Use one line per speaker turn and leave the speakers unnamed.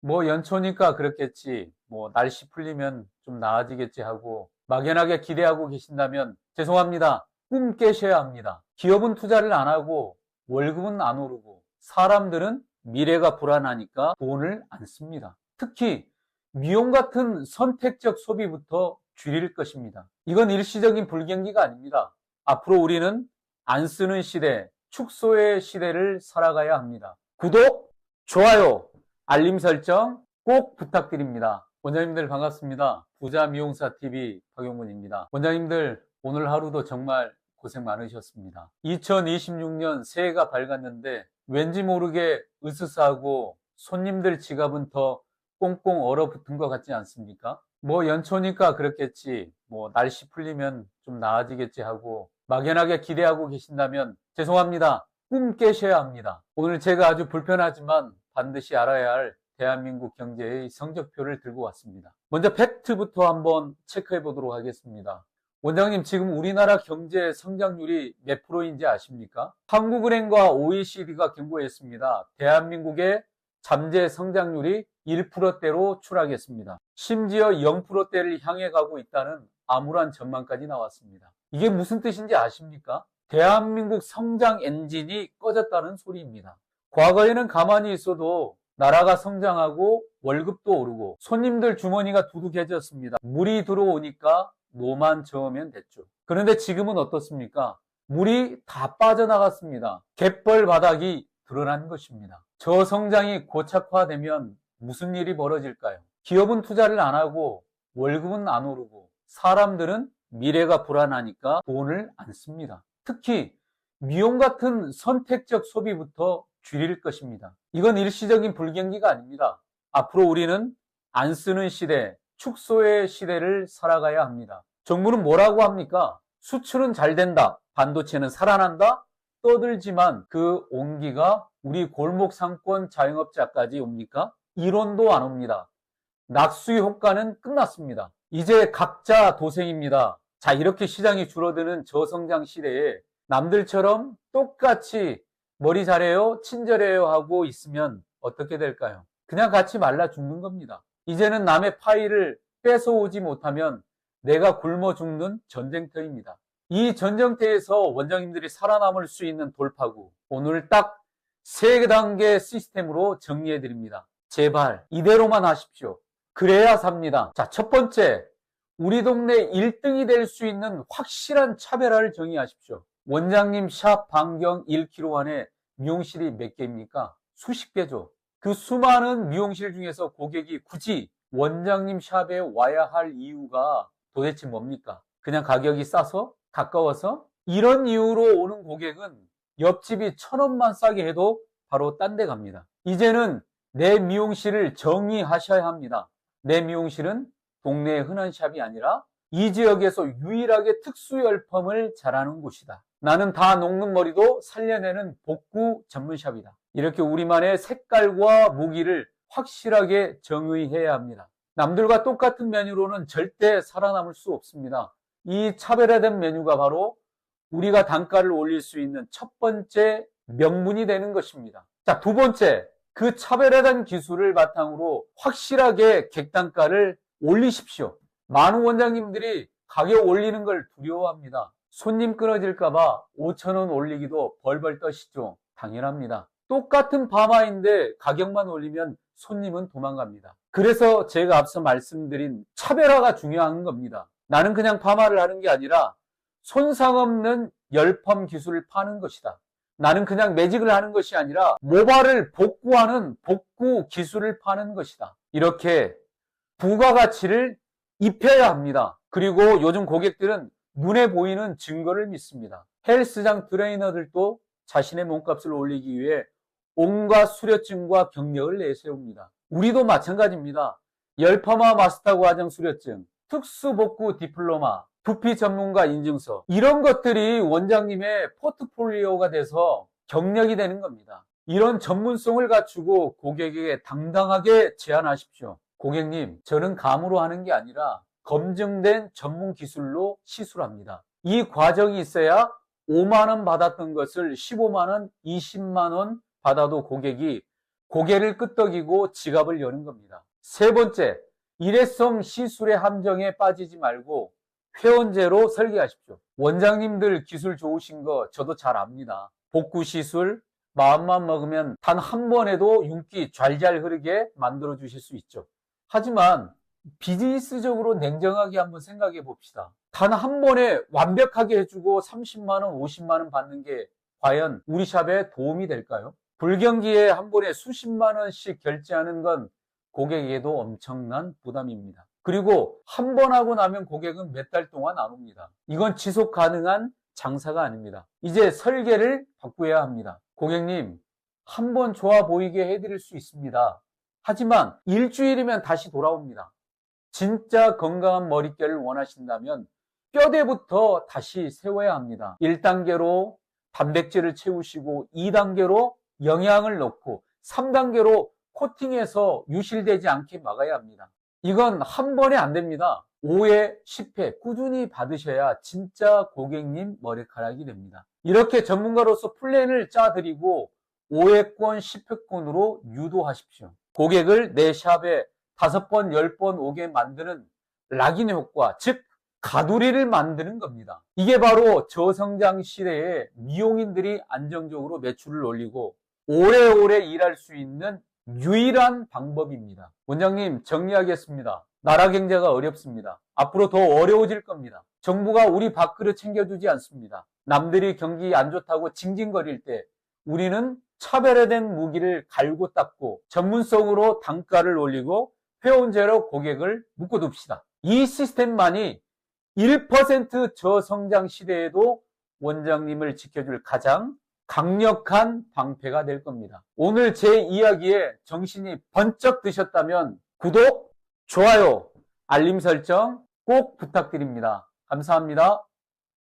뭐 연초니까 그렇겠지. 뭐 날씨 풀리면 좀 나아지겠지 하고 막연하게 기대하고 계신다면 죄송합니다. 꿈 깨셔야 합니다. 기업은 투자를 안 하고 월급은 안 오르고 사람들은 미래가 불안하니까 돈을 안 씁니다. 특히 미용 같은 선택적 소비부터 줄일 것입니다. 이건 일시적인 불경기가 아닙니다. 앞으로 우리는 안 쓰는 시대, 축소의 시대를 살아가야 합니다. 구독, 좋아요, 알림 설정 꼭 부탁드립니다. 원장님들 반갑습니다. 부자 미용사 TV 박용문입니다. 원장님들 오늘 하루도 정말 고생 많으셨습니다. 2026년 새해가 밝았는데 왠지 모르게 으스스하고 손님들 지갑은 더 꽁꽁 얼어붙은 것 같지 않습니까? 뭐 연초니까 그렇겠지. 뭐 날씨 풀리면 좀 나아지겠지 하고 막연하게 기대하고 계신다면 죄송합니다. 꿈 깨셔야 합니다. 오늘 제가 아주 불편하지만 반드시 알아야 할 대한민국 경제의 성적표를 들고 왔습니다. 먼저 팩트부터 한번 체크해 보도록 하겠습니다. 원장님, 지금 우리나라 경제 성장률이 몇 프로인지 아십니까? 한국은행과 OECD가 경고했습니다. 대한민국의 잠재 성장률이 1%대로 추락했습니다. 심지어 0%대를 향해 가고 있다는 암울한 전망까지 나왔습니다. 이게 무슨 뜻인지 아십니까? 대한민국 성장 엔진이 꺼졌다는 소리입니다. 과거에는 가만히 있어도 나라가 성장하고 월급도 오르고 손님들 주머니가 두둑해졌습니다. 물이 들어오니까 노만 저으면 됐죠. 그런데 지금은 어떻습니까? 물이 다 빠져나갔습니다. 갯벌 바닥이 드러난 것입니다. 저 성장이 고착화되면 무슨 일이 벌어질까요? 기업은 투자를 안 하고 월급은 안 오르고 사람들은 미래가 불안하니까 돈을 안 씁니다. 특히 미용 같은 선택적 소비부터 줄일 것입니다. 이건 일시적인 불경기가 아닙니다. 앞으로 우리는 안 쓰는 시대, 축소의 시대를 살아가야 합니다. 정부는 뭐라고 합니까? 수출은 잘 된다. 반도체는 살아난다. 떠들지만 그 온기가 우리 골목 상권 자영업자까지 옵니까? 이론도 안 옵니다. 낙수 효과는 끝났습니다. 이제 각자 도생입니다. 자, 이렇게 시장이 줄어드는 저성장 시대에 남들처럼 똑같이 머리 잘해요, 친절해요 하고 있으면 어떻게 될까요? 그냥 같이 말라 죽는 겁니다. 이제는 남의 파일을 뺏어오지 못하면 내가 굶어 죽는 전쟁터입니다. 이 전쟁터에서 원장님들이 살아남을 수 있는 돌파구, 오늘 딱 세 단계 시스템으로 정리해 드립니다. 제발 이대로만 하십시오. 그래야 삽니다. 자, 첫 번째, 우리 동네 1등이 될 수 있는 확실한 차별화를 정의하십시오. 원장님 샵 반경 1km 안에 미용실이 몇 개입니까? 수십 개죠. 그 수많은 미용실 중에서 고객이 굳이 원장님 샵에 와야 할 이유가 도대체 뭡니까? 그냥 가격이 싸서? 가까워서? 이런 이유로 오는 고객은 옆집이 천 원만 싸게 해도 바로 딴 데 갑니다. 이제는 내 미용실을 정의하셔야 합니다. 내 미용실은 동네의 흔한 샵이 아니라 이 지역에서 유일하게 특수열펌을 잘하는 곳이다. 나는 다 녹는 머리도 살려내는 복구 전문샵이다. 이렇게 우리만의 색깔과 무기를 확실하게 정의해야 합니다. 남들과 똑같은 메뉴로는 절대 살아남을 수 없습니다. 이 차별화된 메뉴가 바로 우리가 단가를 올릴 수 있는 첫 번째 명분이 되는 것입니다. 자, 두 번째, 그 차별화된 기술을 바탕으로 확실하게 객단가를 올리십시오. 많은 원장님들이 가격 올리는 걸 두려워합니다. 손님 끊어질까봐 5천원 올리기도 벌벌 떠시죠. 당연합니다. 똑같은 파마인데 가격만 올리면 손님은 도망갑니다. 그래서 제가 앞서 말씀드린 차별화가 중요한 겁니다. 나는 그냥 파마를 하는 게 아니라 손상 없는 열펌 기술을 파는 것이다. 나는 그냥 매직을 하는 것이 아니라 모발을 복구하는 복구 기술을 파는 것이다. 이렇게 부가가치를 입혀야 합니다. 그리고 요즘 고객들은 눈에 보이는 증거를 믿습니다. 헬스장 트레이너들도 자신의 몸값을 올리기 위해 온갖 수료증과 경력을 내세웁니다. 우리도 마찬가지입니다. 열파마 마스터 과정 수료증, 특수복구 디플로마, 두피 전문가 인증서 이런 것들이 원장님의 포트폴리오가 돼서 경력이 되는 겁니다. 이런 전문성을 갖추고 고객에게 당당하게 제안하십시오. 고객님, 저는 감으로 하는 게 아니라 검증된 전문 기술로 시술합니다. 이 과정이 있어야 5만원 받았던 것을 15만원, 20만원 받아도 고객이 고개를 끄덕이고 지갑을 여는 겁니다. 세 번째, 일회성 시술의 함정에 빠지지 말고 회원제로 설계하십시오. 원장님들 기술 좋으신 거 저도 잘 압니다. 복구 시술, 마음만 먹으면 단 한 번에도 윤기 잘 잘 흐르게 만들어 주실 수 있죠. 하지만 비즈니스적으로 냉정하게 한번 생각해 봅시다. 단 한 번에 완벽하게 해주고 30만원, 50만원 받는 게 과연 우리 샵에 도움이 될까요? 불경기에 한 번에 수십만원씩 결제하는 건 고객에게도 엄청난 부담입니다. 그리고 한 번 하고 나면 고객은 몇 달 동안 안 옵니다. 이건 지속 가능한 장사가 아닙니다. 이제 설계를 바꾸어야 합니다. 고객님, 한 번 좋아 보이게 해드릴 수 있습니다. 하지만 일주일이면 다시 돌아옵니다. 진짜 건강한 머릿결을 원하신다면 뼈대부터 다시 세워야 합니다. 1단계로 단백질을 채우시고 2단계로 영양을 넣고 3단계로 코팅해서 유실되지 않게 막아야 합니다. 이건 한 번에 안 됩니다. 5회, 10회 꾸준히 받으셔야 진짜 고객님 머리카락이 됩니다. 이렇게 전문가로서 플랜을 짜드리고 5회권, 10회권으로 유도하십시오. 고객을 내 샵에 5번, 10번 오게 만드는 락인 효과, 즉 가두리를 만드는 겁니다. 이게 바로 저성장 시대에 미용인들이 안정적으로 매출을 올리고 오래오래 일할 수 있는 유일한 방법입니다. 원장님 정리하겠습니다. 나라 경제가 어렵습니다. 앞으로 더 어려워질 겁니다. 정부가 우리 밥그릇 챙겨주지 않습니다. 남들이 경기 안 좋다고 징징거릴 때 우리는 차별화된 무기를 갈고 닦고 전문성으로 단가를 올리고 회원제로 고객을 묶어둡시다. 이 시스템만이 1% 저성장 시대에도 원장님을 지켜줄 가장 강력한 방패가 될 겁니다. 오늘 제 이야기에 정신이 번쩍 드셨다면 구독, 좋아요, 알림 설정 꼭 부탁드립니다. 감사합니다.